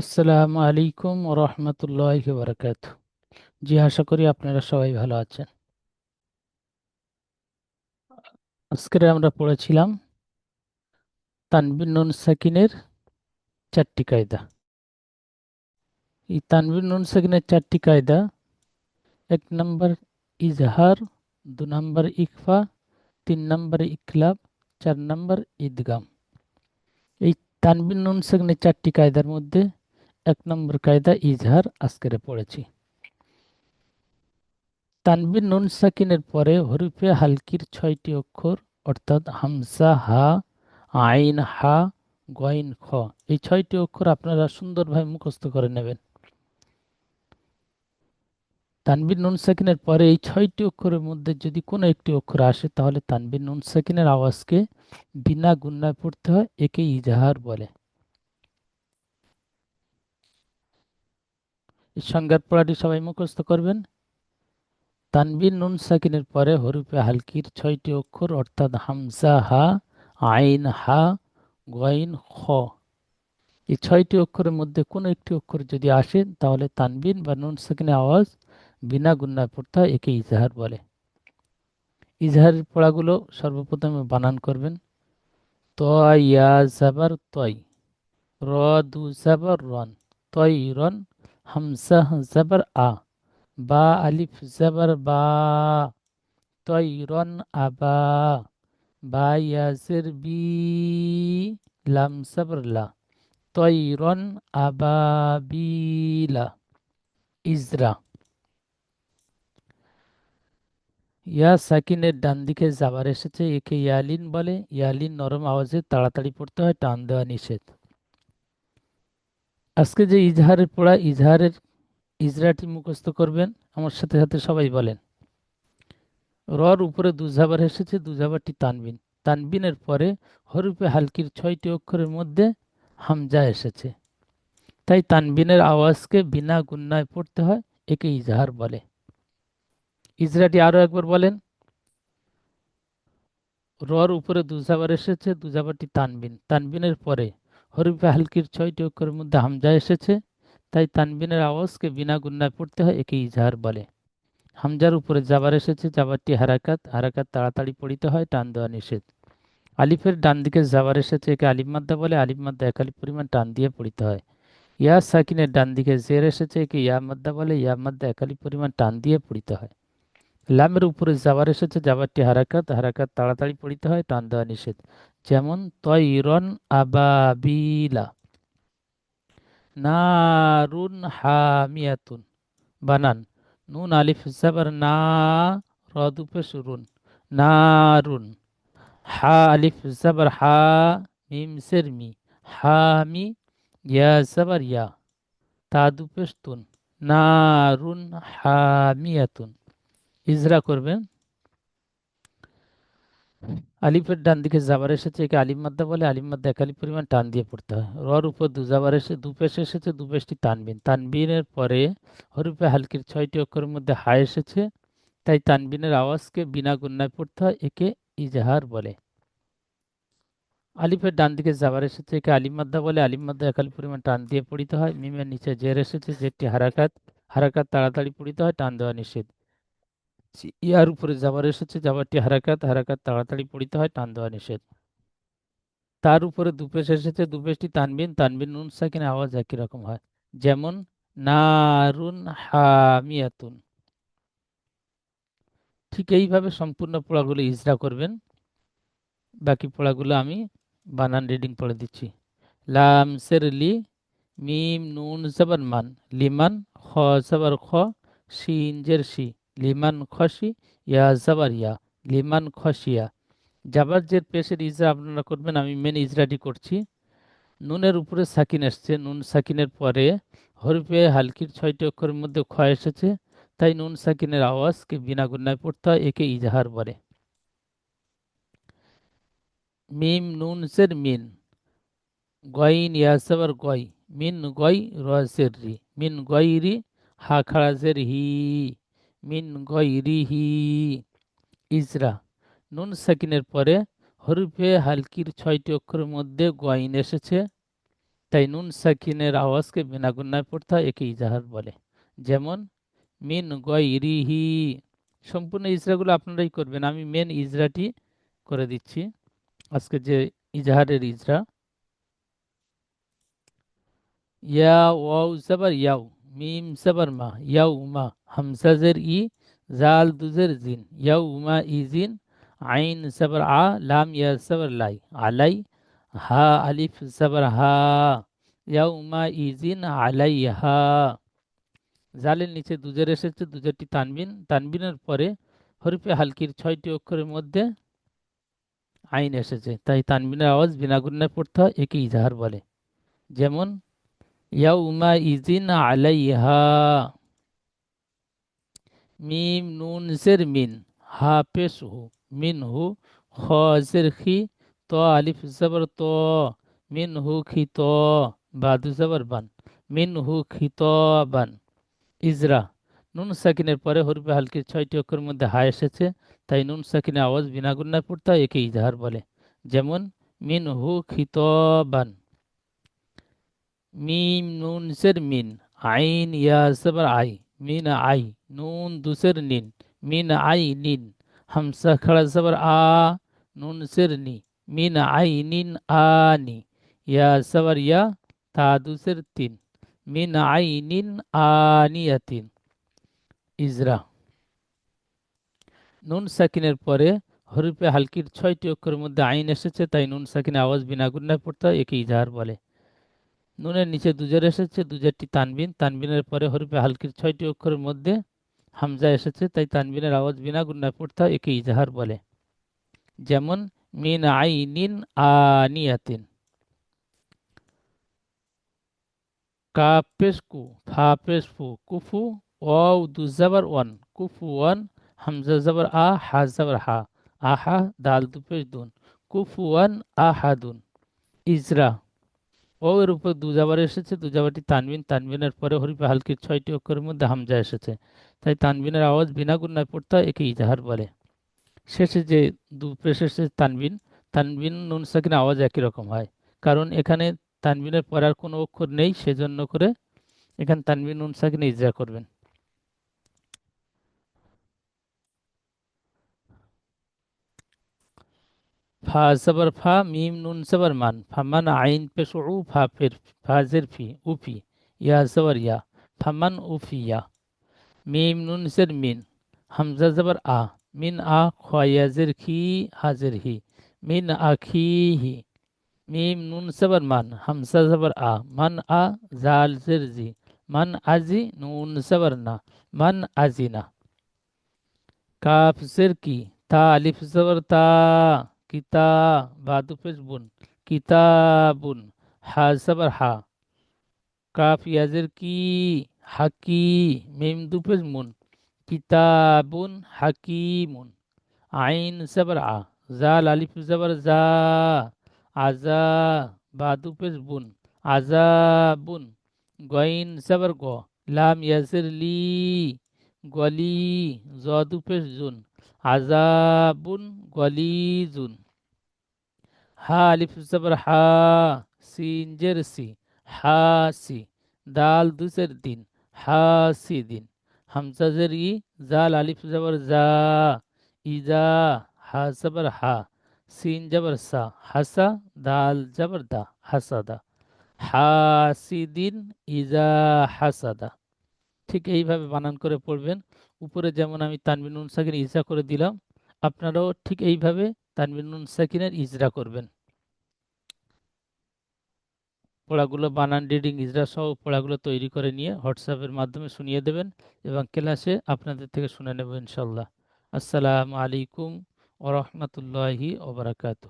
আসসালামু আলাইকুম রহমতুল্লাহ বারকাত জি, আশা করি আপনারা সবাই ভালো আছেন। আজকে আমরা পড়েছিলাম তানবিন নুন সাকিনের চারটি কায়দা। এই তানবিন নুন সাকিনের চারটি কায়দা, এক নম্বর ইজহার, দু নম্বর ইকফা, তিন নম্বর ইকলাব, চার নম্বর ঈদগাম। এই তানবিন নুন সাকিনের চারটি কায়দার মধ্যে এক নম্বর কায়দা ইজহার আজকের পড়েছি। তানবিন নুন সাকিনের পরে হরফে হালকির ছয়টি অক্ষর, অর্থাৎ হামসা, হা, আইন, হা গইন খ, এই ছয়টি অক্ষর আপনারা সুন্দরভাবে মুখস্থ করে নেবেন। তানবিন নুন সাকিনের পরে এই ছয়টি অক্ষরের মধ্যে যদি কোনো একটি অক্ষর আসে, তাহলে তানবিন নুন সাকিনের আওয়াজকে বিনা গুন্নায় পড়তে হয় একে ইজাহার বলে। সংজ্ঞার পড়াটি সবাই মুখস্থ করবেন। তানবিন নুন সাকিনের পরে হরুফে হালকির ছয়টি অক্ষর, অর্থাৎ হামজা, হা, আইন, হা গইন খ। এই ছয়টি অক্ষরের মধ্যে কোনো একটি অক্ষর যদি আসে, তাহলে তানবিন বা নুন সাকিনের আওয়াজ বিনা গুন্নায় পড়তে হয় একে ইজাহার বলে। ইজাহারের পড়াগুলো সর্বপ্রথমে বানান করবেন। ত ইয়া, জাবার, তয়। র, দু, জাবার, রন। তয়, রন। হামজা জাবার আ বা আলিফ জাবার বা তৈরন আবা বা ইয়াজের বি লাম সাবর লা তৈরন আবাবিলা ইজরা ইয়া সাকিনের ডান দিকে যাবার এসেছে একে ইয়ালিন বলে ইয়ালিন নরম আওয়াজে তাড়াতাড়ি পড়তে হয় টান দেওয়া নিষেধ আজকে যে ইজহারের পড়া, ইজহারের ইজরাটি মুখস্থ করবেন, আমার সাথে সাথে সবাই বলেন। রর উপরে দুজাবার এসেছে দুজাবারটি তানবিন। তানবিনের পরে হরুপে হালকির ছয়টি অক্ষরের মধ্যে হামজা এসেছে। তাই তানবিনের আওয়াজকে বিনা গুন্নায় পড়তে হয়, একে ইজহার বলে। ইজরাটি আরও একবার বলেন। রর উপরে দুজাবার এসেছে দুজাবারটি তানবিন। তানবিনের পরে হরুপে হালকির ছয়টি অক্ষরের মধ্যে হামজা এসেছে, তাই তানবিনের আওয়াজকে বিনা গুন্নায় পড়তে হয় একে ইজহার বলে। হামজার উপরে জাবার এসেছে, জাবারটি হারাকাত হারাকাত তাড়াতাড়ি পড়িতে হয়, টান দেওয়া নিষেধ। আলিফের ডান দিকে জাবার এসেছে, একে আলিফ মাদ্দা বলে, আলিফ মাদ্দা এক আলিফ পরিমাণ টান দিয়ে পড়িতে হয়। ইয়া সাকিনের ডান দিকে জের এসেছে, একে ইয়া মাদ্দা বলে, ইয়া মাদ্দা এক আলিফ পরিমাণ টান দিয়ে পড়িতে হয়। লামের উপরে জাবার এসেছে, জাবারটি হারাকাত হারাকাত তাড়াতাড়ি পড়িতে হয়, টান দেওয়া নিষেধ। যেমন তৈরন আবাবিলা। নারুন হামিয়াতুন। বানান। নুন, আলিফ, জাবার, না, রদুপে শুরুন নারুন। হা, আলিফ, জাবার, হা, মিম, সের, মি। হা, মি, ইয়া, জাবার, ইয়া। তাদুপে তুন নারুন হামিয়াতুন। ইজরা করবেন। আলিফের ডান দিকে জাবার এসেছে, একে আলিম মাদ্দা বলে আলিম মাদ্দা এক আলিফ পরিমাণ টান দিয়ে পড়তে হয়। রর উপর দু জাবার এসে, দু পেশ এসেছে, দু পেশটি তানবিন। তানবিনের পরে হরুপে হালকির ছয়টি অক্ষরের মধ্যে হা এসেছে, তাই তানবিনের আওয়াজকে বিনা গুন্নায় পড়তে হয়, একে ইজাহার বলে। আলিফের ডান দিকে জাবার এসেছে, একে আলিম মাদ্দা বলে আলিম মাদ্দা এক আলিফ পরিমাণ টান দিয়ে পড়িতে হয়। মিমের নিচে জের এসেছে যেটি হারাকাত হারাকাত তাড়াতাড়ি পড়িতে হয়, টান দেওয়া নিষেধ। ইয়ার উপরে যাবার এসেছে যাবারটি হারাকাত হারাকাত তাড়াতাড়ি পড়িতে হয়, টান দেওয়া নিষেধ। তার উপরে দুপেশ এসেছে, দুপেশটি তানবিন তানবিন নুন সাকিনে, আওয়াজ একই রকম হয়। যেমন, নারুন হামিয়াতুন। ঠিক এইভাবে সম্পূর্ণ পোড়াগুলো ইজরা করবেন। বাকি পোড়াগুলো আমি বানান রিডিং পড়ে দিচ্ছি। লাম সের লি, মিম নুন জবর মান লিমান, খ জবর খ, শিন জের শি। লিমান খসি, ইয়া জাবার ইয়া, লিমান খসিয়া জাবার জের পেশের ইজরা আপনারা করবেন, আমি মেন ইজরাটি করছি। নুনের উপরে সাকিন এসছে নুন সাকিনের পরে হরফে হালকির ছয়টি অক্ষরের মধ্যে খ এসেছে, তাই নুন সাকিনের আওয়াজকে বিনা গুন্নায় পড়তে হয়, একে ইজাহার বলে। মিম নুন সের মিন, গইন ইয়াসাবার গই, মিন গই রসের রি, মিন গই রি, হা খাড়াজের হি। মিন গইরিহি ইজরা। নুন সাকিনের পরে হরুফে হালকির ছয়টি অক্ষরের মধ্যে গয়ন এসেছে। তাই নুন সাকিনের আওয়াজকে বিনা গুন্নায় পড়তে একে ইজাহার বলে। যেমন, মিন গয়রিহি। সম্পূর্ণ ইজরাগুলো আপনারাই করবেন। আমি মেন ইজরাটি করে দিচ্ছি। আজকে যে ইজাহারের ইজরা। ইয়া ওয়াউ জাবার ইয়াও মিম জাবার মা ইয়াও উমা হামজাজের ই জাল দুজের জিন ইয়াও উমা ইজিন আইন জাবার আ লাম ইয়া জাবার লাই আলাই হা আলিফ জাবার হা ইয়াও উমা ইজিন আলাই হা জালের নিচে দুজের এসেছে দুজেরটি তানবিন। তানবিনের পরে হরিফে হালকির ছয়টি অক্ষরের মধ্যে আইন এসেছে। তাই তানবিনের আওয়াজ বিনা গুন্নায় পড়তে হয় একে ইজাহার বলে। যেমন ইয়াউমা ইজিন আলাইহা মিম নুন জের মিন হা পেশ হু মিন হু খ জের খি ত আলিফ জবর ত মিন হু খি ত বাদু জবর বান মিন হু খি ত বান ইজরা নুন সাকিনের পরে হরফে হালকির ছয়টি অক্ষরের মধ্যে হা এসেছে, তাই নুন সাকিনের আওয়াজ বিনা গুন্নায় পড়তে একে ইজাহার বলে। যেমন মিন হু খিতবান মিম নুন সের মিন আইন ইয়া সবার আই মিন আই নুন দুসের নিন মিন আই নিন হামসা খড়া সবার আ নুন সের নি মিন আই নিন আনি ইয়া সবার ইয়া তা দুসের তিন মিন আই নিন আনিয়াতিন ইজরা নুন সাকিনের পরে হরুপে হালকির ছয়টি অক্ষরের মধ্যে আইন এসেছে, তাই নুন সাকিনে আওয়াজ বিনা গুন্নায় পড়তে একে ইজাহার বলে। নুনের নিচে দুজের এসেছে দুজেরটি তানবিন। তানবিনের পরে হরুপে হালকির ছয়টি অক্ষরের মধ্যে হামজা এসেছে, তাই তানবিনের আওয়াজ বিনা গুন্নায় পড়তে হয়, একে ইজাহার বলে। যেমন, মিন আই নিন আনিয়াতিন। কাপেশ কু ফা ফু কুফু, ওয়াও দুজাবার ওয়ান, কুফু ওয়ান, হামজা জাবার আ, হা জাবার হা। আহা, দাল, দুপেশ, দুন। কুফু ওয়ান আহাদুন ইজরা ও এর উপর দুজাবার এসেছে, দুজাবারটি তানবিন, তানবিনের পরে হরিফে হালকির ছয়টি অক্ষরের মধ্যে হামজা এসেছে। তাই তানবিনের আওয়াজ বিনা গুণায় পড়তে হয় একে ইজাহার বলে। শেষে যে দু শেষে তানবিন তানবিন নুন সাকিন আওয়াজ একই রকম হয়। কারণ এখানে তানবিনের পরে আর কোনো অক্ষর নেই, সেজন্য করে এখানে তানবিন নুন সাকিনে ইজরা করবেন। ফা জবর ফা, মিম নুন জবর মান ফামান আইন পেশ উ ফা ফির ফাজের ফি উফি ইয়া জবর ইয়া ফামান উফিয়া মিম নুন জের মিন, হামজা জবর আ, মিন আ খয়াজের খি হাজের হি, মিন আখিহি মিম নুন জবর মান, হামজা জবর আ, মান আ জাল জের জি, মান আজি নুন জবর না, মান আজিনা কাফ জের কি, তা আলিফ জবর তা। কিতা বাদু পেশ বুন কিতাবুন হা জবর হা কাফ ইয়াজের কি হাকি মিম দু পেশ মুন কিতাবুন হাকিমুন আইন জবর আ জাল আলিফ জবর জা আজা বাদু পেশ বুন আজাবুন গইন জবর গ লাম ইয়াজের লি গলি জদু পেশ জুন আজাবুন গলিজুন হা আলিফ জবর হা সিন জের সি হা সি দাল দুসের দিন হা সি দিন হামজা জের ই জাল আলিফ জবর জা ইজা হা জবর হা সিন জবর সা হাসা দাল জবর দা হাসাদা হাসিদিন ইজা হাসাদা ঠিক এইভাবে বানান করে পড়বেন। উপরে যেমন আমি তানবিন নুন সাকিন ইজরা করে দিলাম, আপনারাও ঠিক এইভাবে তানবিন নুন সাকিনের ইজরা করবেন। পড়াগুলো বানান রিডিং ইজরা সহ পড়াগুলো তৈরি করে নিয়ে হোয়াটসঅ্যাপের মাধ্যমে শুনিয়ে দেবেন এবং ক্লাসে আপনাদের থেকে শুনে নেব ইনশাল্লাহ। আসসালামু আলাইকুম ওরহমতুল্লাহি ওবরাকাতু